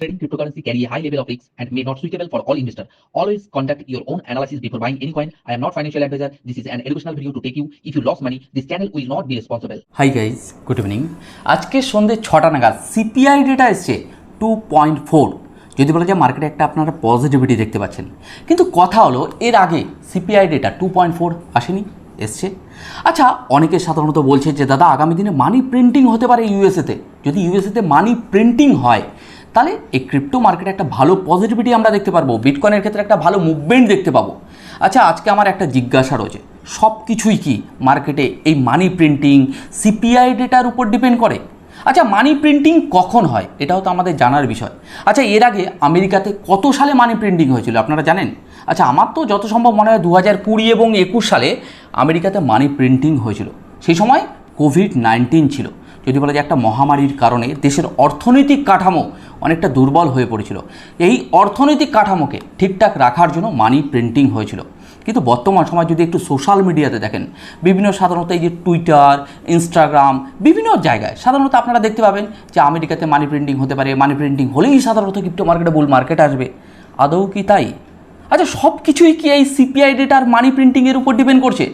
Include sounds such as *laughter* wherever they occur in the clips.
Trading cryptocurrency carry a high level of risk and may not suitable for all investors. Always conduct your own analysis before buying any coin. I am not financial advisor. This is an educational video to take you. If you lost money, this channel will not be responsible. Hi guys good evening আজকে সন্ধ্যে ছটা নাগাদ CPI data এসছে two point four যদি বলা যায় মার্কেটে একটা আপনারা পজিটিভিটি দেখতে পাচ্ছেন কিন্তু কথা হলো এর আগে CPI data two point four আসেনি এসছে আচ্ছা অনেকে সাধারণত বলছে যে দাদা আগামী দিনে মানি প্রিন্টিং হতে পারে ইউএসএতে যদি ইউএসএতে মানি প্রিন্টিং হয় তাহলে এই ক্রিপ্টো মার্কেটে একটা ভালো পজিটিভিটি আমরা দেখতে পারব বিটকয়েনের ক্ষেত্রে একটা ভালো মুভমেন্ট দেখতে পাবো। আচ্ছা আজকে আমার একটা জিজ্ঞাসা রয়েছে সব কিছুই কি মার্কেটে এই মানি প্রিন্টিং সিপিআই ডেটার উপর ডিপেন্ড করে? আচ্ছা মানি প্রিন্টিং কখন হয়? এটাও তো আমাদের জানার বিষয়। আচ্ছা এর আগে আমেরিকাতে কত সালে মানি প্রিন্টিং হয়েছিল, আপনারা জানেন? আচ্ছা আমার তো যত সম্ভব মনে হয় দু হাজার কুড়ি এবং একুশ সালে আমেরিকাতে মানি প্রিন্টিং হয়েছিল। সেই সময় কোভিড নাইন্টিন ছিল। যদি বলা যায় একটা মহামারীর কারণে দেশের অর্থনৈতিক কাঠামো অনেকটা দুর্বল হয়ে পড়েছিল। এই অর্থনৈতিক কাঠামোকে ঠিকঠাক রাখার জন্য মানি প্রিন্টিং হয়েছিল। কিন্তু বর্তমান সময় যদি একটু সোশ্যাল মিডিয়াতে দেখেন, বিভিন্ন সাধারণত এই যে টুইটার, ইনস্টাগ্রাম, বিভিন্ন জায়গায় সাধারণত আপনারা দেখতে পাবেন যে আমেরিকাতে মানি প্রিন্টিং হতে পারে। মানি প্রিন্টিং হলেই সাধারণত ক্রিপ্টো মার্কেটে বুল মার্কেট আসবে। আদৌ কি তাই? আচ্ছা সব কিছুই কি এই সিপিআই ডেটার মানি প্রিন্টিংয়ের উপর ডিপেন্ড করছে?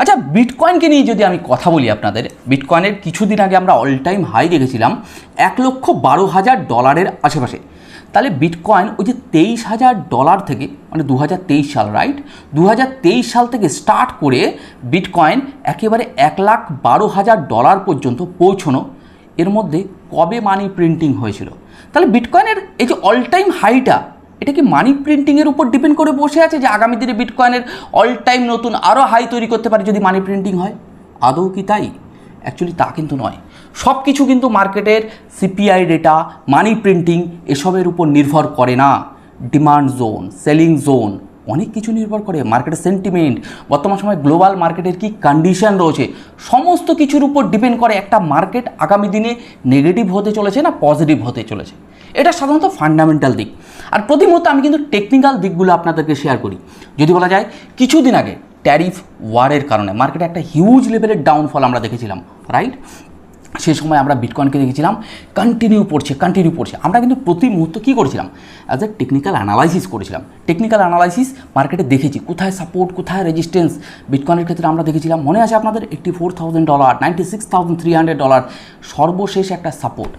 আচ্ছা বিটকয়েনকে নিয়ে যদি আমি কথা বলি আপনাদের বিটকয়েনের কিছুদিন আগে আমরা অল টাইম হাই দেখেছিলাম, এক লক্ষ বারো হাজার ডলারের আশেপাশে। তাহলে বিটকয়েন ওই যে তেইশ হাজার ডলার থেকে মানে দু হাজার তেইশ সাল রাইট দু হাজার তেইশ সাল থেকে স্টার্ট করে বিটকয়েন একেবারে এক লাখ বারো হাজার ডলার পর্যন্ত পৌঁছনো। এর মধ্যে কবে মানি প্রিন্টিং হয়েছিল? তাহলে বিটকয়েনের এই যে অল টাইম হাইটা এটা কি মানি প্রিন্টিংয়ের উপর ডিপেন্ড করে বসে আছে যে আগামী দিনে বিটকয়েনের অল টাইম নতুন আরও হাই তৈরি করতে পারে যদি মানি প্রিন্টিং হয়? আদৌ কি তাই? অ্যাকচুয়ালি তা কিন্তু নয়। সব কিছু কিন্তু মার্কেটের সিপিআই ডেটা মানি প্রিন্টিং এসবের উপর নির্ভর করে না। ডিমান্ড জোন সেলিং জোন অনেক কিছু নির্ভর করে মার্কেটের সেন্টিমেন্ট বর্তমান সময় গ্লোবাল মার্কেটের কি কন্ডিশন রয়েছে, সমস্ত কিছুর উপর ডিপেন্ড করে একটা মার্কেট আগামী দিনে নেগেটিভ হতে চলেছে না পজিটিভ হতে চলেছে। এটা সাধারণত ফান্ডামেন্টাল দিক। আর প্রতি আমি কিন্তু টেকনিক্যাল দিকগুলো আপনাদেরকে শেয়ার করি। যদি বলা যায়, কিছুদিন আগে ট্যারিফ ওয়ারের কারণে মার্কেটে একটা হিউজ লেভেলের ডাউনফল আমরা দেখেছিলাম রাইট সেই সময় আমরা বিটকয়েনকে দেখেছিলাম কন্টিনিউ পড়ছে কন্টিনিউ পড়ছে। আমরা কিন্তু প্রতি মুহূর্ত কী করেছিলাম? অ্যাজ এ টেকনিক্যাল অ্যানালাইসিস করেছিলাম। টেকনিক্যাল অ্যানালাইসিস মার্কেটে দেখেছি। কোথায় সাপোর্ট কোথায় রেজিস্টেন্স বিটকয়েনের ক্ষেত্রে আমরা দেখেছিলাম, মনে আছে আপনাদের? Eighty four thousand dollar ninety six thousand three hundred dollar সর্বশেষ একটা সাপোর্ট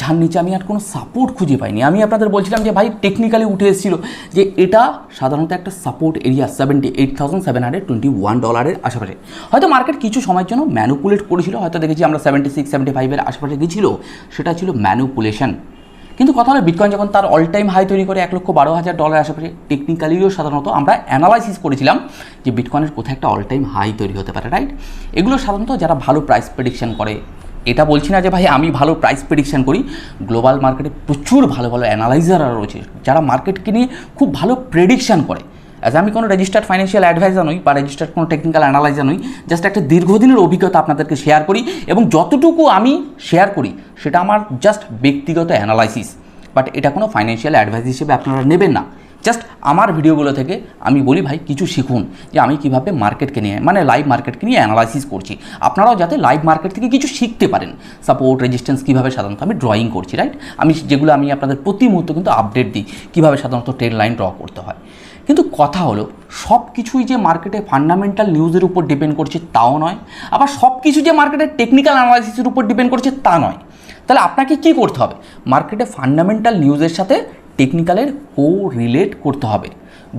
যার নিচে আমি আর কোনো সাপোর্ট খুঁজে পাইনি। আমি আপনাদের বলছিলাম যে, ভাই টেকনিক্যালি উঠে এসেছিল। যে এটা সাধারণত একটা support area seventy eight thousand seven hundred twenty one ডলারের আশেপাশে। হয়তো মার্কেট কিছু সময়ের জন্য ম্যানুপুলেট করেছিল, হয়তো দেখেছি আমরা সেভেন্টি সিক্স সেভেন্টি ফাইভের আশেপাশে গেছিল, সেটা ছিল ম্যানুপুলেশন কিন্তু কথা হলো বিটকয়েন যখন তার অল টাইম হাই তৈরি করে এক লক্ষ বারো হাজার ডলার আশেপাশে টেকনিক্যালিও সাধারণত আমরা অ্যানালাইসিস করেছিলাম যে বিটকয়েনের কোথায় একটা অল টাইম হাই তৈরি হতে পারে রাইট এগুলো সাধারণত যারা ভালো প্রাইস প্রেডিকশন করে এটা বলছি না যে ভাই আমি ভালো প্রাইস প্রেডিকশন করি। গ্লোবাল মার্কেটে প্রচুর ভালো ভালো অ্যানালাইজাররা রয়েছে, যারা মার্কেটকে নিয়ে খুব ভালো প্রেডিকশন করে। অ্যাজ আমি কোনো রেজিস্টার্ড ফাইন্যান্সিয়াল অ্যাডভাইজার নই বা রেজিস্টার্ড কোনো টেকনিক্যাল অ্যানালাইজার নই জাস্ট একটা দীর্ঘদিনের অভিজ্ঞতা আপনাদেরকে শেয়ার করি এবং যতটুকু আমি শেয়ার করি, সেটা আমার জাস্ট ব্যক্তিগত অ্যানালাইসিস বাট এটা কোনো ফাইন্যান্সিয়াল অ্যাডভাইস হিসেবে আপনারা নেবেন না। জাস্ট আমার ভিডিওগুলো থেকে আমি বলি, ভাই, কিছু শিখুন যে আমি কীভাবে মার্কেটকে নিয়ে মানে লাইভ মার্কেটকে নিয়ে অ্যানালাইসিস করছি। আপনারাও যাতে লাইভ মার্কেট থেকে কিছু শিখতে পারেন। সাপোর্ট রেজিস্ট্যান্স কীভাবে সাধারণত আমি ড্রয়িং করছি রাইট আমি যেগুলো আমি আপনাদের প্রতি মুহূর্ত কিন্তু আপডেট দিই, কীভাবে সাধারণত ট্রেন লাইন ড্র করতে হয়। কিন্তু কথা হলো সব কিছুই যে মার্কেটে ফান্ডামেন্টাল নিউজের উপর ডিপেন্ড করছে তাও নয়, আবার সব কিছু যে মার্কেটের টেকনিক্যাল অ্যানালাইসিসের উপর ডিপেন্ড করছে তা নয়। তাহলে আপনাকে কি করতে হবে? মার্কেটে ফান্ডামেন্টাল নিউজের সাথে টেকনিক্যালের কো রিলেট করতে হবে।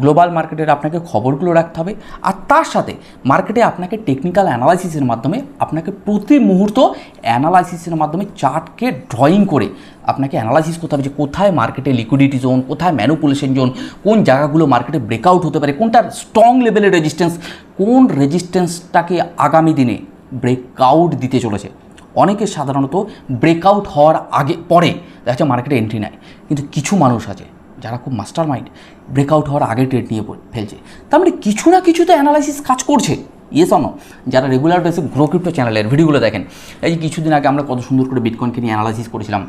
গ্লোবাল মার্কেটের আপনাকে খবরগুলো রাখতে হবে আর তার সাথে মার্কেটে আপনাকে টেকনিক্যাল অ্যানালাইসিসের মাধ্যমে আপনাকে প্রতি মুহূর্ত অ্যানালাইসিসের মাধ্যমে চার্টকে ড্রয়িং করে আপনাকে অ্যানালাইসিস করতে হবে যে কোথায় মার্কেটে লিকুইডিটি জোন কোথায় ম্যানুপুলেশন জোন কোন জায়গাগুলো মার্কেটে ব্রেকআউট হতে পারে, কোনটার স্ট্রং লেভেলের রেজিস্ট্যান্স কোন রেজিস্ট্যান্সটাকে আগামী দিনে ব্রেকআউট দিতে চলেছে। অনেকে সাধারণত ব্রেকআউট হওয়ার আগে, পরে দেখা যাচ্ছে মার্কেটে এন্ট্রি নেয়। কিন্তু কিছু মানুষ আছে যারা খুব মাস্টার মাইন্ড ব্রেকআউট হওয়ার আগে ট্রেড নিয়ে ফেলছে। তার মানে কিছু না কিছু তো অ্যানালাইসিস কাজ করছে। ইয়েস অন যারা রেগুলার বেসে গ্রো ক্রিপ্টো চ্যানেলের ভিডিওগুলো দেখেন, এই যে কিছুদিন আগে আমরা কত সুন্দর করে বিটকয়েনকে নিয়ে অ্যানালাইসিস করেছিলাম।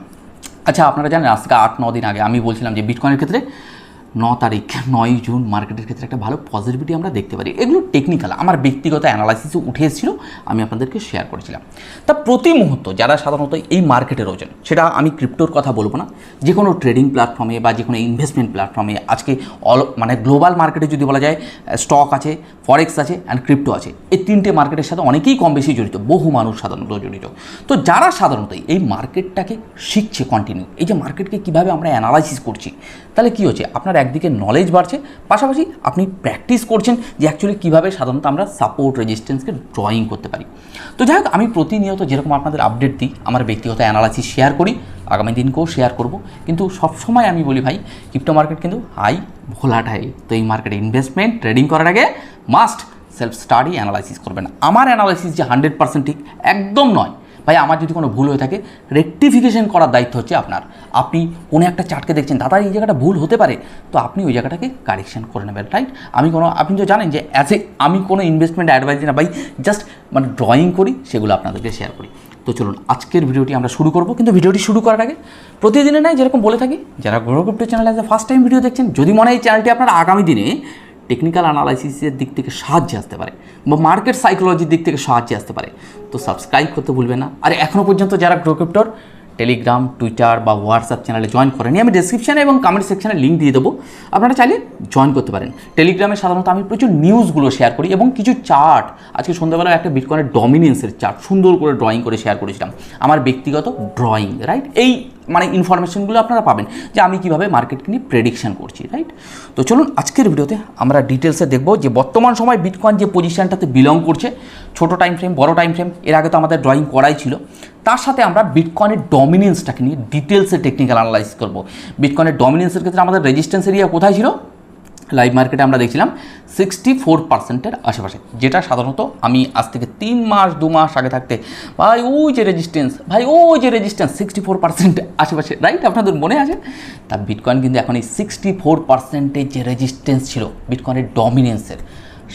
আচ্ছা আপনারা জানেন, আজকে আট, ন দিন আগে আমি বলছিলাম যে বিটকয়েনের ক্ষেত্রে ন তারিখ, নয় জুন মার্কেটের ক্ষেত্রে একটা ভালো পজিটিভিটি আমরা দেখতে পারি। এগুলো টেকনিক্যাল আমার ব্যক্তিগত অ্যানালাইসিসে উঠে এসেছিল, আমি আপনাদেরকে শেয়ার করেছিলাম। তা প্রতি মুহূর্ত যারা সাধারণত এই মার্কেটে রয়েছেন, সেটা আমি ক্রিপ্টোর কথা বলব না যে কোনো ট্রেডিং প্ল্যাটফর্মে বা যে কোনো ইনভেস্টমেন্ট প্ল্যাটফর্মে আজকে অল মানে গ্লোবাল মার্কেটে যদি বলা যায় স্টক আছে ফরেক্স আছে অ্যান্ড ক্রিপ্টো আছে, এই তিনটে মার্কেটের সাথে অনেকেই কম বেশি জড়িত, বহু মানুষ সাধারণত জড়িত। তো যারা সাধারণত এই মার্কেটটাকে শিখছে কন্টিনিউ এই যে মার্কেটকে কীভাবে আমরা অ্যানালাইসিস করছি, তাহলে কী হচ্ছে? আপনার একদিকে নলেজ বাড়ছে, পাশাপাশি আপনি প্র্যাকটিস করছেন যে অ্যাকচুয়ালি কীভাবে সাধারণত আমরা সাপোর্ট রেজিস্ট্যান্সকে ড্রয়িং করতে পারি। তো যাই হোক, আমি প্রতিনিয়ত যেরকম আপনাদের আপডেট দিই, আমার ব্যক্তিগত অ্যানালাইসিস শেয়ার করি, আগামী দিনকেও শেয়ার করব। কিন্তু সবসময় আমি বলি ভাই ক্রিপ্টো মার্কেট কিন্তু হাই ভোলাটাই তো এই মার্কেটে ইনভেস্টমেন্ট ট্রেডিং করার আগে মাস্ট সেলফ স্টাডি অ্যানালাইসিস করবেন। আমার অ্যানালাইসিস যে হান্ড্রেড পার্সেন্ট ঠিক একদম নয়। ভাই, আমার যদি কোনো ভুল হয়ে থাকে রেকটিফিকেশন করার দায়িত্ব হচ্ছে আপনার। আপনি কোনো একটা চার্টকে দেখছেন, দাদা, এই জায়গাটা ভুল হতে পারে, তো আপনি ওই জায়গাটাকে কারেকশন করে নেবেন রাইট আমি কোনো, আপনি তো জানেন যে অ্যাজ এ আমি কোনো ইনভেস্টমেন্ট অ্যাডভাইস না, ভাই জাস্ট মানে ড্রয়িং করি, সেগুলো আপনাদেরকে শেয়ার করি। তো চলুন, আজকের ভিডিওটি আমরা শুরু করব, কিন্তু ভিডিওটি শুরু করার আগে প্রতিদিনে নাই, যেরকম বলে থাকি, যারা grow crypto channel as first time video দেখছেন, যদি মনে হয় এই চ্যানেলটি আপনার আগামী দিনে টেকনিক্যাল অ্যানালাইসিসের দিক থেকে সাহায্যে আসতে পারে বা মার্কেট সাইকোলজির দিক থেকে সাহায্যে আসতে পারে। তো সাবস্ক্রাইব করতে ভুলবে না। আর এখনও পর্যন্ত যারা গ্রোক্রিপ্টোর টেলিগ্রাম টুইটার বা হোয়াটসঅ্যাপ চ্যানেলে জয়েন করেনি, আমি ডিসক্রিপশানে এবং কমেন্ট সেকশানে লিঙ্ক দিয়ে দেবো। আপনারা চাইলে জয়েন করতে পারেন। টেলিগ্রামে সাধারণত আমি প্রচুর নিউজগুলো শেয়ার করি এবং কিছু চার্ট আজকে সন্ধ্যাবেলা একটা বিটকয়েনের ডমিনেন্সের চার্ট সুন্দর করে ড্রয়িং করে শেয়ার করেছিলাম। আমার ব্যক্তিগত ড্রয়িং রাইট এই মানে ইনফরমেশনগুলো আপনারা পাবেন যে আমি কীভাবে মার্কেটকে নিয়ে প্রেডিকশান করছি রাইট তো চলুন আজকের ভিডিওতে আমরা ডিটেলসে দেখব যে বর্তমান সময় বিটকয়েন যে পজিশানটাতে বিলং করছে, ছোট টাইম ফ্রেম বড় টাইম ফ্রেম এর আগে তো আমাদের ড্রয়িং করাই ছিল। তার সাথে আমরা বিটকয়েনের ডমিনেন্সটাকে নিয়ে ডিটেলসে টেকনিক্যাল অ্যানালাইজ করব। বিটকয়েনের ডমিনেন্সের ক্ষেত্রে আমাদের রেজিস্ট্যান্স এরিয়া কোথায় ছিল? লাইভ মার্কেটে আমরা দেখছিলাম সিক্সটি ফোর পার্সেন্টের আশেপাশে, যেটা সাধারণত আমি আজ থেকে তিন মাস, দু মাস আগে থাকতে, ভাই ওই যে রেজিস্ট্যান্স ভাই ওই যে রেজিস্ট্যান্স সিক্সটি ফোর পার্সেন্ট আশেপাশে রাইট আপনাদের মনে আছে? তা বিটকয়েন কিন্তু এখন এই সিক্সটি ফোর পার্সেন্টের যে রেজিস্ট্যান্স ছিল বিটকয়েনের ডমিনেন্সের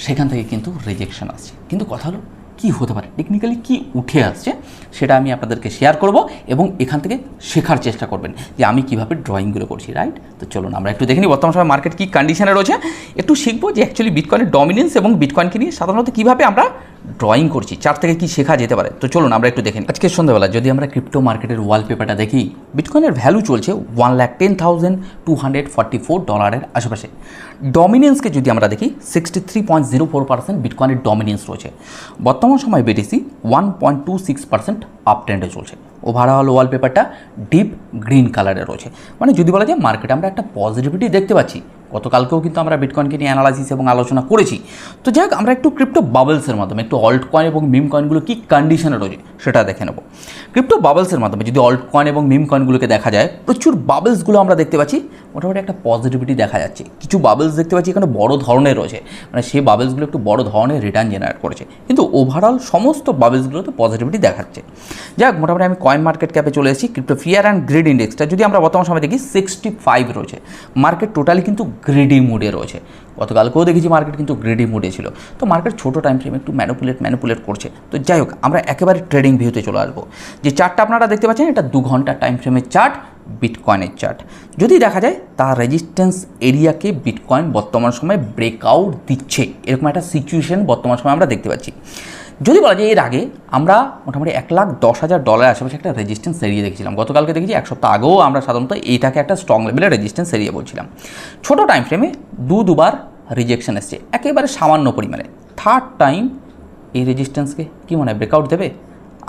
সেখান থেকে কিন্তু রেজেকশন আসছে। কিন্তু কথা হলো কী হতে পারে? টেকনিক্যালি কি উঠে আসছে সেটা আমি আপনাদেরকে শেয়ার করব এবং এখান থেকে শেখার চেষ্টা করবেন যে আমি কীভাবে ড্রয়িংগুলো করছি রাইট তো চলুন আমরা একটু দেখে নিই, বর্তমান সময় মার্কেট কী কন্ডিশনে রয়েছে। একটু শিখব যে অ্যাকচুয়ালি বিটকয়েনের ডমিনেন্স এবং বিটকয়েনকে নিয়ে সাধারণত কীভাবে আমরা ড্রয়িং করছি, চার থেকে কি শেখা যেতে পারে? তো চলুন আমরা একটু দেখে নিই। আজকে সন্ধ্যাবেলা যদি আমরা ক্রিপ্টো মার্কেটের ওয়ালপেপারটা দেখি বিটকয়েনের ভ্যালু চলছে one lakh ten thousand two hundred forty four ডলারের আশেপাশে। ডমিনেন্সকে যদি আমরা দেখি sixty three point zero four percent বিটকয়েনের dominance রয়েছে। বর্তমান সময় BTC one point two six percent up ট্রেন্ডে চলছে। ওভারঅল ওয়ালপেপারটা ডিপ গ্রিন কালারে রয়েছে। মানে যদি বলা যায় মার্কেটে আমরা একটা পজিটিভিটি দেখতে পাচ্ছি গতকালকেও কিন্তু আমরা বিটকয়েনকে নিয়ে অ্যানালাইসিস এবং আলোচনা করেছি। তো যাই হোক, আমরা একটু ক্রিপ্টো বাবলসের মাধ্যমে, একটু অল্ট কয়েন এবং মিম কয়েনগুলো কী কন্ডিশনে রয়েছে সেটা দেখে নেব। ক্রিপ্টো বাবলসের মাধ্যমে, যদি অল্ট কয়েন এবং মিম কয়েনগুলোকে দেখা যায়, প্রচুর বাবলসগুলো আমরা দেখতে পাচ্ছি, মোটামুটি একটা পজিটিভিটি দেখা যাচ্ছে। কিছু বাবলস দেখতে পাচ্ছি এখানে বড় ধরনের রয়েছে মানে সেই বাবলসগুলো একটু বড় ধরনের রিটার্ন জেনারেট করেছে। কিন্তু ওভারঅল সমস্ত বাবলসগুলোতে পজিটিভিটি দেখাচ্ছে। যাক মোটামুটি আমি কয়েন মার্কেট ক্যাপে চলে এসেছি। ক্রিপ্টো ফিয়ার অ্যান্ড গ্রিড ইন্ডেক্সটা যদি আমরা বর্তমান সময় দেখি সিক্সটি ফাইভ রয়েছে। মার্কেট টোটালি কিন্তু গ্রিডি মুডে রয়েছে। গতকালকেও দেখেছি মার্কেট কিন্তু গ্রিডি মুডে ছিল। তো মার্কেট ছোটো টাইম ফ্রেমে একটু ম্যানুপুলেট ম্যানুপুলেট করছে। তো যাই হোক, আমরা একেবারে ট্রেডিং ভিউতে চলে আসব। যে চার্টটা আপনারা দেখতে পাচ্ছেন, এটা দু ঘণ্টা টাইম ফ্রেমের চার্ট বিটকয়েনের চার্ট যদি দেখা যায়, তার রেজিস্ট্যান্স এরিয়াকে বিটকয়েন বর্তমান সময়ে ব্রেকআউট দিচ্ছে। এরকম একটা সিচুয়েশন বর্তমান সময় আমরা দেখতে পাচ্ছি। যদি বলা যায় এর আগে আমরা মোটামুটি এক লাখ দশ হাজার ডলার আশেপাশে একটা রেজিস্ট্যান্স এরিয়ে দেখেছিলাম। গতকালকে দেখেছি এক সপ্তাহ আগেও আমরা সাধারণত এইটাকে একটা স্ট্রং লেভেলের রেজিস্ট্যান্স এরিয়ে বলছিলাম। ছোটো টাইম ফ্রেমে দু দুবার রিজেকশন এসছে, একেবারে সামান্য পরিমাণে। থার্ড টাইম এই রেজিস্ট্যান্সকে কী মনে হয় ব্রেকআউট দেবে?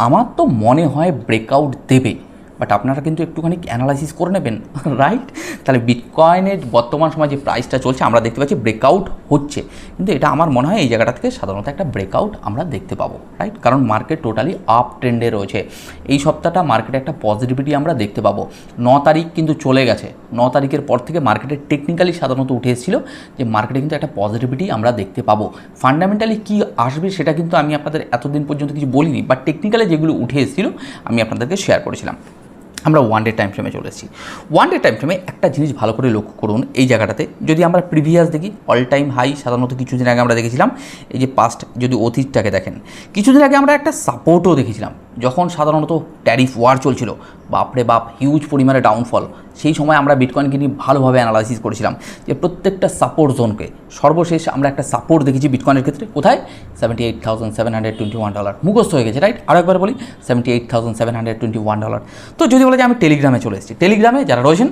আমার তো মনে হয় ব্রেকআউট দেবে। বাট আপনারা কিন্তু একটুখানি অ্যানালাইসিস করে নেবেন *laughs* রাইট তাহলে বিটকয়েনের বর্তমান সময় যে প্রাইসটা চলছে, আমরা দেখতে পাচ্ছি ব্রেকআউট হচ্ছে। কিন্তু এটা আমার মনে হয় এই জায়গাটা থেকে সাধারণত একটা ব্রেকআউট আমরা দেখতে পাবো রাইট কারণ মার্কেট টোটালি আপ ট্রেন্ডে রয়েছে। এই সপ্তাহটা মার্কেটে একটা পজিটিভিটি আমরা দেখতে পাবো। ন তারিখ কিন্তু চলে গেছে। ন তারিখের পর থেকে মার্কেটে টেকনিক্যালি সাধারণত উঠে এসেছিল যে মার্কেটে কিন্তু একটা পজিটিভিটি আমরা দেখতে পাবো। ফান্ডামেন্টালি কী আসবে সেটা কিন্তু আমি আপনাদের এতদিন পর্যন্ত কিছু বলিনি বাট টেকনিক্যালি যেগুলো উঠে এসেছিল আমি আপনাদেরকে শেয়ার করেছিলাম। আমরা ওয়ান ডে টাইম ফ্রেমে চলেছি ওয়ান ডে টাইম ফ্রেমে একটা জিনিস ভালো করে লক্ষ্য করুন এই জায়গাটাতে। যদি আমরা প্রিভিয়াস দেখি অল টাইম হাই সাধারণত কিছুদিন আগে আমরা দেখেছিলাম, এই যে পাস্ট যদি অতীতটাকে দেখেন, কিছুদিন আগে আমরা একটা সাপোর্টও দেখেছিলাম, যখন সাধারণত ট্যারিফ ওয়ার চলছিল, বাপরে বাপ হিউজ পরিমাণে ডাউনফল সেই সময় আমরা বিটকয়েনকে নিয়ে ভালোভাবে অ্যানালাইসিস করেছিলাম যে প্রত্যেকটা সাপোর্ট জোনকে সর্বশেষ আমরা একটা সাপোর্ট দেখেছি বিটকয়েনের ক্ষেত্রে। কোথায়? Seventy eight seven hundred twenty one dollar মুখস্থ হয়ে গেছে রাইট আরও একবার বলি seventy eight thousand seven twenty one dollar তো যদি বলে যে আমি টেলিগ্রামে চলে এসেছি। টেলিগ্রামে যারা রয়েছেন,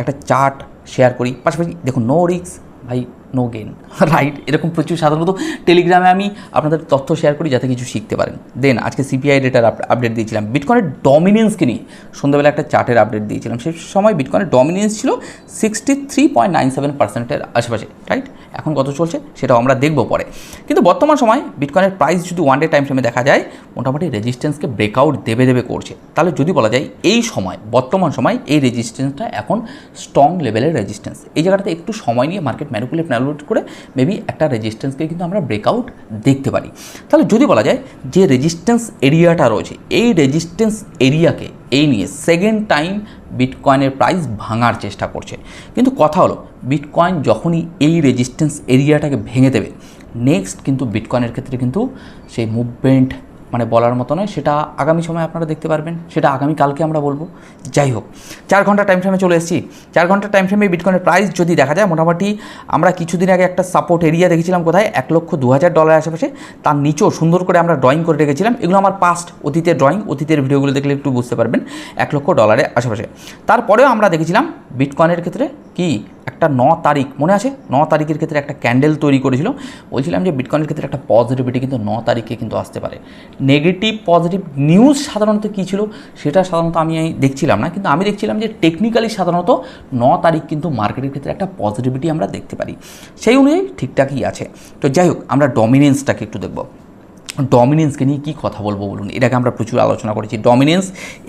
একটা চার্ট শেয়ার করি। পাশাপাশি দেখুন নো রিক্স ভাই নো গেন রাইট এরকম প্রচুর সাধারণত টেলিগ্রামে আমি আপনাদের তথ্য শেয়ার করি যাতে কিছু শিখতে পারেন। দেন আজকে সিপিআই ডেটার আপডেট দিয়েছিলাম। বিটকয়েনের ডমিনেন্সকে নিয়ে সন্ধ্যাবেলা একটা চার্টের আপডেট দিয়েছিলাম। সেই সময় বিটকয়েনের ডমিনেন্স ছিল sixty three point nine seven পার্সেন্টের আশেপাশে রাইট এখন কত চলছে সেটাও আমরা দেখব পরে। কিন্তু বর্তমান সময় বিটকয়েনের প্রাইস যদি ওয়ান ডে টাইম ফ্রেমে দেখা যায়, মোটামুটি রেজিস্ট্যান্সকে ব্রেকআউট দেবে দেবে করছে। তাহলে যদি বলা যায় এই সময়, বর্তমান সময় এই রেজিস্ট্যান্সটা এখন স্ট্রং লেভেলের রেজিস্ট্যান্স এই জায়গাটাতে একটু সময় নিয়ে মার্কেট ম্যানুপুলেট ম্যানুপুলেট করে মেবি একটা রেজিস্ট্যান্সকে কিন্তু আমরা ব্রেকআউট দেখতে পারি। তাহলে যদি বলা যায় যে রেজিস্ট্যান্স এরিয়াটা রয়েছে, এই রেজিস্ট্যান্স এরিয়াকে এই নিয়ে সেকেন্ড টাইম বিটকয়েনের প্রাইস ভাঙার চেষ্টা করছে। কিন্তু কথা হলো বিটকয়েন যখনই এই রেজিস্ট্যান্স এরিয়াটাকে ভেঙে দেবে নেক্সট কিন্তু বিটকয়েনের ক্ষেত্রে কিন্তু সেই মুভমেন্ট মানে বলার মতো নয়, সেটা আগামী সময় আপনারা দেখতে পারবেন, সেটা আগামী কালকে আমরা বলব। যাই হোক, চার ঘণ্টা টাইম ফ্রেমে চলে এসেছি। চার ঘণ্টা টাইম ফ্রেমে বিটকয়েনের প্রাইস যদি দেখা যায়, মোটামুটি আমরা কিছুদিন আগে একটা সাপোর্ট এরিয়া দেখেছিলাম কোথায়? এক লক্ষ দু হাজার ডলার আশেপাশে। তার নিচেও সুন্দর করে আমরা ড্রয়িং করে রেখেছিলাম। এগুলো আমার পাস্ট অতীতের ড্রয়িং অতীতের ভিডিওগুলো দেখলে একটু বুঝতে পারবেন, এক লক্ষ ডলারের আশেপাশে। তারপরেও আমরা দেখেছিলাম বিটকয়েনের ক্ষেত্রে কি? একটা ন তারিখ, মনে আছে? ন তারিখের ক্ষেত্রে একটা ক্যান্ডেল তৈরি করেছিল। বলছিলাম যে বিটকয়েনের ক্ষেত্রে একটা পজিটিভিটি কিন্তু ন তারিখে কিন্তু আসতে পারে। নেগেটিভ পজিটিভ নিউজ সাধারণত কী ছিল? সেটা সাধারণত আমি দেখছিলাম না, কিন্তু আমি দেখছিলাম যে টেকনিক্যালি সাধারণত ন তারিখ কিন্তু মার্কেটের ক্ষেত্রে একটা পজিটিভিটি আমরা দেখতে পারি। সেই অনুযায়ী ঠিকঠাকই আছে। তো যাই হোক, আমরা ডমিনেন্সটাকে একটু দেখব। ডমিনেন্সকে নিয়ে কী কথা বলব বলুন? এটাকে আমরা প্রচুর আলোচনা করেছি। ডমিনেন্স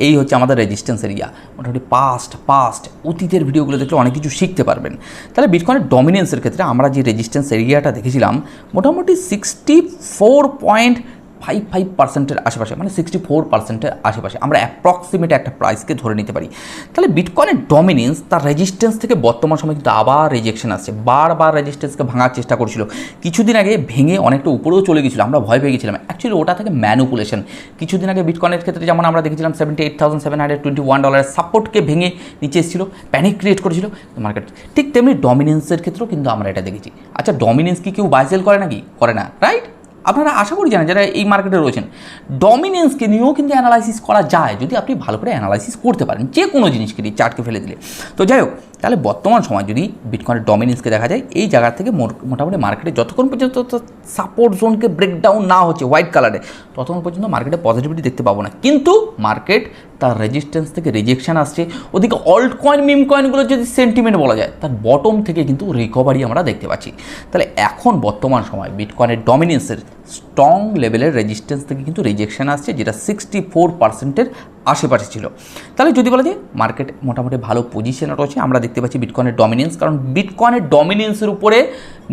এই হচ্ছে আমাদের রেজিস্ট্যান্স এরিয়া মোটামুটি পাস্ট পাস্ট অতীতের ভিডিওগুলো দেখলে অনেক কিছু শিখতে পারবেন। তাহলে বিটকয়েনের ডমিনেন্সের ক্ষেত্রে আমরা যে রেজিস্ট্যান্স এরিয়াটা দেখেছিলাম, মোটামুটি sixty four point five five পার্সেন্টের আশেপাশে মানে সিক্সটি ফোর পার্সেন্টের আশেপাশে আমরা অ্যাপ্রক্সিমেট একটা প্রাইসকে ধরে নিতে পারি। তাহলে বিটকয়েনের ডমিনেন্স তার রেজিস্ট্যান্স থেকে বর্তমান সময় কিন্তু আবার রেজেকশন আসছে। বারবার রেজিস্ট্যান্সকে ভাঙার চেষ্টা করছিল। কিছুদিন আগে ভেঙে অনেকটা উপরেও চলে গেছিল আমরা ভয় পেয়ে গেছিলাম অ্যাকচুয়ালি ওটা থেকে ম্যানুপুলেশন কিছুদিন আগে বিটকয়েনের ক্ষেত্রে যেমন আমরা দেখেছিলাম seventy eight thousand seven hundred twenty one ডলারের সাপোর্টকে ভেঙে নিচে এসেছিল প্যানিক ক্রিয়েট করেছিল। মার্কেট ঠিক তেমনি ডমিনেন্সের ক্ষেত্রেও কিন্তু আমরা এটা দেখেছি। আচ্ছা ডমিনেন্স কি কেউ বাইসেল করে নাকি? করে না রাইট আপনারা আশা করি জানেন যারা এই মার্কেটে রয়েছেন ডমিনেন্সকে নিয়েও কিন্তু অ্যানালাইসিস করা যায় যদি আপনি ভালো করে অ্যানালাইসিস করতে পারেন যে কোনো জিনিসকে চার্টকে ফেলে দিলে। তো যাই হোক তাহলে বর্তমান সময় যদি বিটকয়েনের ডমিনেন্সকে দেখা যায়, এই জায়গা থেকে মোটামুটি মার্কেটে যতক্ষণ পর্যন্ত সাপোর্ট জোনকে ব্রেকডাউন না হচ্ছে হোয়াইট কালারে ততক্ষণ পর্যন্ত মার্কেটে পজিটিভিটি দেখতে পাবো না। কিন্তু মার্কেট তার রেজিস্ট্যান্স থেকে রিজেকশান আসছে। ওদিকে অল্ট কয়েন মিম কয়েনগুলোর যদি সেন্টিমেন্ট বলা যায়, তার বটম থেকে কিন্তু রিকভারি আমরা দেখতে পাচ্ছি। তাহলে এখন বর্তমান সময় বিটকয়েনের ডমিনেন্সের স্ট্রং লেভেলের রেজিস্ট্যান্স থেকে কিন্তু রিজেকশান আসছে, যেটা সিক্সটি ফোর পার্সেন্টের আশেপাশে ছিল। তাহলে যদি বলা যায় মার্কেট মোটামুটি ভালো পজিশনে রয়েছে, আমরা দেখতে পাচ্ছি বিটকয়েনের ডমিনেন্স কারণ বিটকয়েনের ডমিনেন্সের উপরে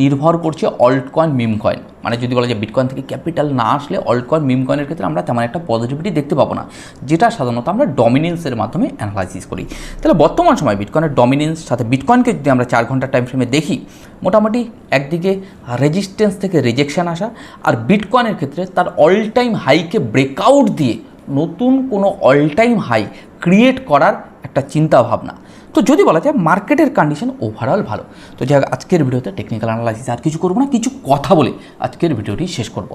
নির্ভর করছে অল্ট কয়েন মিম কয়েন মানে যদি বলা যায় বিটকয়েন থেকে ক্যাপিটাল না আসলে অল্ট কয়েন মিম কয়েনের ক্ষেত্রে আমরা তেমন একটা পজিটিভিটি দেখতে পাবো না। যেটা সাধারণত আমরা ডমিনেন্সের মাধ্যমে অ্যানালাইসিস করি। তাহলে বর্তমান সময় বিটকয়েনের ডমিনেন্স সাথে বিটকয়েনকে যদি আমরা চার ঘণ্টার টাইম ফ্রেমে দেখি, মোটামুটি একদিকে রেজিস্ট্যান্স থেকে রিজেকশান আসা, আর বিটকয়েনের ক্ষেত্রে তার অল টাইম হাইকে ব্রেকআউট দিয়ে নতুন কোনো অল টাইম হাই ক্রিয়েট করার একটা চিন্তা ভাবনা তো যদি বলা যায় মার্কেটের কন্ডিশন ওভারঅল ভালো, তো যাই আজকের ভিডিওতে টেকনিক্যাল অ্যানালাইসিস আর কিছু করব না, কিছু কথা বলে আজকের ভিডিওটি শেষ করব।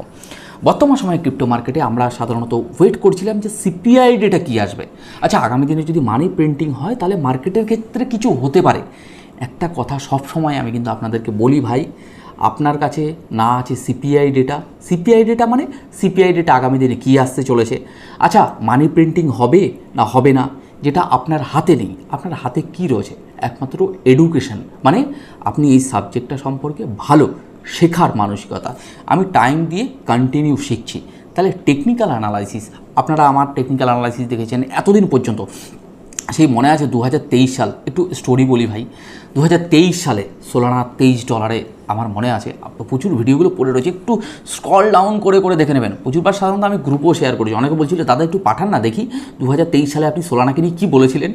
বর্তমান সময়ে ক্রিপ্টো মার্কেটে আমরা সাধারণত ওয়েট করছিলাম যে সিপিআই ডেটা কী আসবে। আচ্ছা আগামী দিনে যদি মানি প্রিন্টিং হয়, তাহলে মার্কেটের ক্ষেত্রে কিছু হতে পারে। একটা কথা সব সময় আমি কিন্তু আপনাদেরকে বলি ভাই, আপনার কাছে না আছে সিপিআই ডেটা সিপিআই ডেটা মানে সিপিআই ডেটা আগামী দিনে কী আসতে চলেছে? আচ্ছা মানি প্রিন্টিং হবে না হবে না? যেটা আপনার হাতে নেই। আপনার হাতে কি রয়েছে? একমাত্র এডুকেশন মানে আপনি এই সাবজেক্টটা সম্পর্কে ভালো শেখার মানসিকতা। আমি টাইম দিয়ে কন্টিনিউ শিখছি। তাহলে টেকনিক্যাল অ্যানালাইসিস আপনারা আমার টেকনিক্যাল অ্যানালাইসিস দেখেছেন এতদিন পর্যন্ত। সেই মনে আছে দু হাজার তেইশ সাল? একটু স্টোরি বলি ভাই। দু হাজার তেইশ সালে সোলানা তেইশ ডলারে আমার মনে আছে প্রচুর ভিডিওগুলো পড়ে রয়েছে, একটু স্কল ডাউন করে করে দেখে নেবেন। প্রচুরবার সাধারণত আমি গ্রুপও শেয়ার করেছি অনেকে বলছিল, দাদা, একটু পাঠান না, দেখি দু হাজার তেইশ সালে আপনি সোলানাকে নিয়ে কী বলেছিলেন?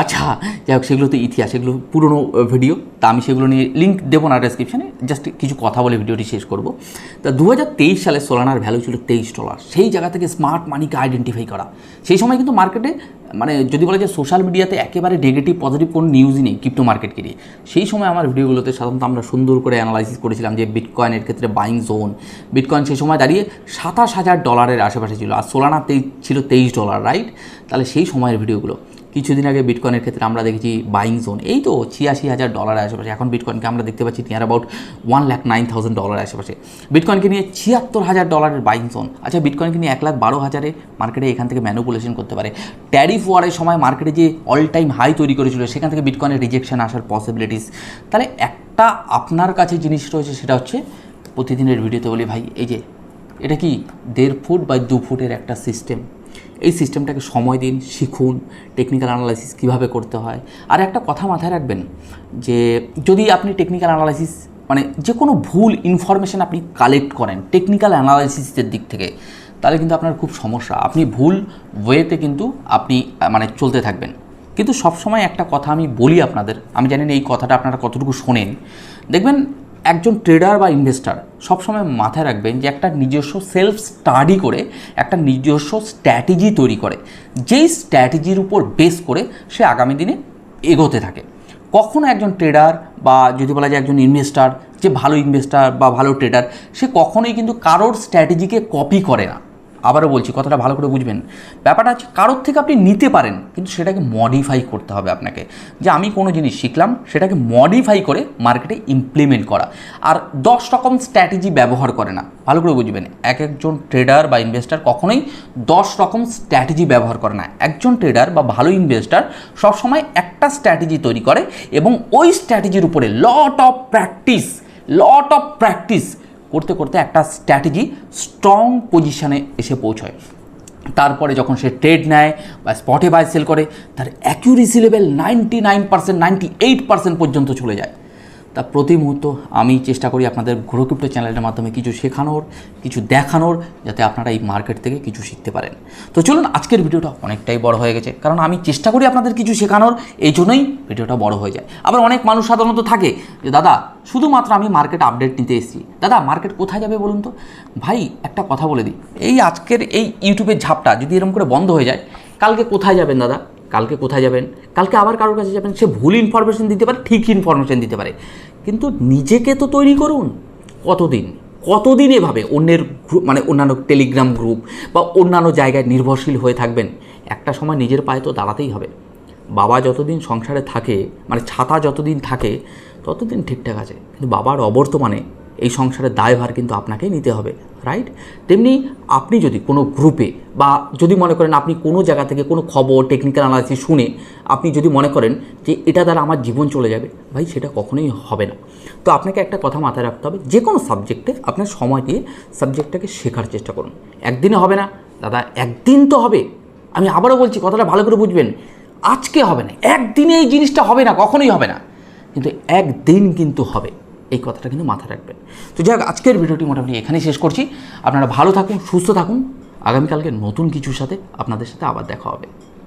আচ্ছা যাই হোক, সেগুলো তো ইতিহাস, সেগুলো পুরনো ভিডিও তা আমি সেগুলো নিয়ে লিঙ্ক দেবো না ডেসক্রিপশানে জাস্ট কিছু কথা বলে ভিডিওটি শেষ করব। তা দু হাজার তেইশ সালে সোলানার ভ্যালু ছিল তেইশ ডলার সেই জায়গা থেকে স্মার্ট মানিকে আইডেন্টিফাই করা। সেই সময় কিন্তু মার্কেটে মানে যদি বলে যে সোশ্যাল মিডিয়াতে একেবারে নেগেটিভ পজিটিভ কোনো নিউজই নেই ক্রিপ্টো মার্কেটকে নিয়ে। সেই সময় আমার ভিডিওগুলোতে সাধারণত আমরা সুন্দর করে অ্যানালাইসিস করেছিলাম যে বিটকয়েনের ক্ষেত্রে বাইং জোন বিটকয়েন সেই সময় দাঁড়িয়ে সাতাশ হাজার ডলারের আশেপাশে ছিল, আর সোলানা তেইশ ছিল তেইশ ডলার রাইট তাহলে সেই সময়ের ভিডিওগুলো। কিছুদিন আগে বিটকয়েনের ক্ষেত্রে আমরা দেখেছি বাইং জোন এই তো ছিয়াশি হাজার ডলারের আশেপাশে। এখন বিটকয়েনকে আমরা দেখতে পাচ্ছি near about one lakh nine thousand dollar আশেপাশে। বিটকয়েনকে নিয়ে ছিয়াত্তর হাজার ডলারের বাইং জোন আচ্ছা বিটকয়েনকে নিয়ে এক লাখ বারো হাজারে মার্কেটে এখান থেকে ম্যানুপুলেশন করতে পারে। ট্যারিফ ওয়ারের সময় মার্কেটে যে অল টাইম হাই তৈরি করেছিল, সেখান থেকে বিটকয়েনের রিজেকশন আসার পসিবিলিটিস তাহলে একটা আপনার কাছে জিনিস রয়েছে, সেটা হচ্ছে প্রতিদিনের ভিডিওতে বলি ভাই, এই যে, এটা কি দেড় ফুট বা দু ফুটের একটা সিস্টেম এই সিস্টেমটাকে সময় দিন, শিখুন টেকনিক্যাল অ্যানালাইসিস কীভাবে করতে হয়। আর একটা কথা মাথায় রাখবেন যে যদি আপনি টেকনিক্যাল অ্যানালাইসিস মানে যে কোনো ভুল ইনফরমেশান আপনি কালেক্ট করেন টেকনিক্যাল অ্যানালাইসিসের দিক থেকে, তাহলে কিন্তু আপনার খুব সমস্যা। আপনি ভুল ওয়েতে কিন্তু আপনি মানে চলতে থাকবেন। কিন্তু সবসময় একটা কথা আমি বলি আপনাদের, আমি জানি না এই কথাটা আপনারা কতটুকু শোনেন। দেখবেন একজন ট্রেডার বা ইনভেস্টার সবসময় মাথায় রাখবেন যে একটা নিজস্ব সেলফ স্টাডি করে, একটা নিজস্ব স্ট্র্যাটেজি তৈরি করে। যেই স্ট্র্যাটেজির উপর বেস করে সে আগামী দিনে এগোতে থাকে। কখনো একজন ট্রেডার বা যদি বলা যায় একজন ইনভেস্টার যে ভালো ইনভেস্টার বা ভালো ট্রেডার সে কখনোই কিন্তু কারোর স্ট্র্যাটেজিকে কপি করে না। আবারও বলছি, কথাটা ভালো করে বুঝবেন। ব্যাপারটা হচ্ছে কারোর থেকে আপনি নিতে পারেন, কিন্তু সেটাকে মডিফাই করতে হবে আপনাকে। যে আমি কোনো জিনিস শিখলাম, সেটাকে মডিফাই করে মার্কেটে ইমপ্লিমেন্ট করা। আর দশ রকম স্ট্র্যাটেজি ব্যবহার করে না। ভালো করে বুঝবেন, এক একজন ট্রেডার বা ইনভেস্টার কখনোই দশ রকম স্ট্র্যাটেজি ব্যবহার করে না। একজন ট্রেডার বা ভালো ইনভেস্টার সবসময় একটা স্ট্র্যাটেজি তৈরি করে এবং ওই স্ট্র্যাটেজির উপরে lot of practice lot of practice করতে করতে একটা স্ট্র্যাটেজি স্ট্রং পজিশানে এসে পৌঁছয়। তারপরে যখন সে ট্রেড নেয় বা স্পটে বাই সেল করে, তার accuracy level ninety nine percent ninety eight percent পর্যন্ত চলে যায়। তা প্রতি মুহূর্ত আমি চেষ্টা করি আপনাদের গ্রো চ্যানেলের মাধ্যমে কিছু শেখানোর, কিছু দেখানোর, যাতে আপনারা এই মার্কেট থেকে কিছু শিখতে পারেন। তো চলুন আজকের ভিডিওটা অনেকটাই বড় হয়ে গেছে, কারণ আমি চেষ্টা করি আপনাদের কিছু শেখানোর, এই জন্যই ভিডিওটা বড় হয়ে যায়। আবার অনেক মানুষ সাধারণত থাকে যে, দাদা, শুধুমাত্র আমি মার্কেট আপডেট নিতে এসেছি। দাদা, মার্কেট কোথায় যাবে বলুন তো? ভাই, একটা কথা বলে দিই, এই আজকের এই ইউটিউবের ঝাপটা যদি এরকম করে বন্ধ হয়ে যায়, কালকে কোথায় যাবেন দাদা? কালকে কোথায় যাবেন? কালকে আবার কারোর কাছে যাবেন? সে ভুল ইনফরমেশন দিতে পারে, ঠিক ইনফরমেশন দিতে পারে। কিন্তু নিজেকে তো তৈরি করুন। কতদিন? কতদিন এভাবে অন্যের গ্রুপ মানে অন্যান্য টেলিগ্রাম গ্রুপ বা অন্যান্য জায়গায় নির্ভরশীল হয়ে থাকবেন? একটা সময় নিজের পায়ে তো দাঁড়াতেই হবে। বাবা যতদিন সংসারে থাকে মানে ছাতা যতদিন থাকে, ততদিন ঠিকঠাক আছে। কিন্তু বাবার অবর্তমানে এই সংসারের দায়ভার কিন্তু আপনাকেই নিতে হবে রাইট তেমনি আপনি যদি কোনো গ্রুপে বা যদি মনে করেন আপনি কোনো জায়গা থেকে কোনো খবর টেকনিক্যাল অ্যানালাইসিস শুনে আপনি যদি মনে করেন যে এটা দ্বারা আমার জীবন চলে যাবে, ভাই সেটা কখনোই হবে না। তো আপনাকে একটা কথা মাথায় রাখতে হবে, যে কোনো সাবজেক্টে আপনার সময় দিয়ে সাবজেক্টটাকে শেখার চেষ্টা করুন। একদিনে হবে না, দাদা একদিন তো হবে। আমি আবারও বলছি, কথাটা ভালো করে বুঝবেন। আজকে হবে না, একদিনে এই জিনিসটা হবে না, কখনোই হবে না। কিন্তু একদিন কিন্তু হবে, এই কথাটা কিন্তু মাথায় রাখবেন। তো যাই হোক, আজকের ভিডিওটি মোটামুটি এখানেই শেষ করছি। আপনারা ভালো থাকুন, সুস্থ থাকুন। আগামীকালকে নতুন কিছুর সাথে আপনাদের সাথে আবার দেখা হবে।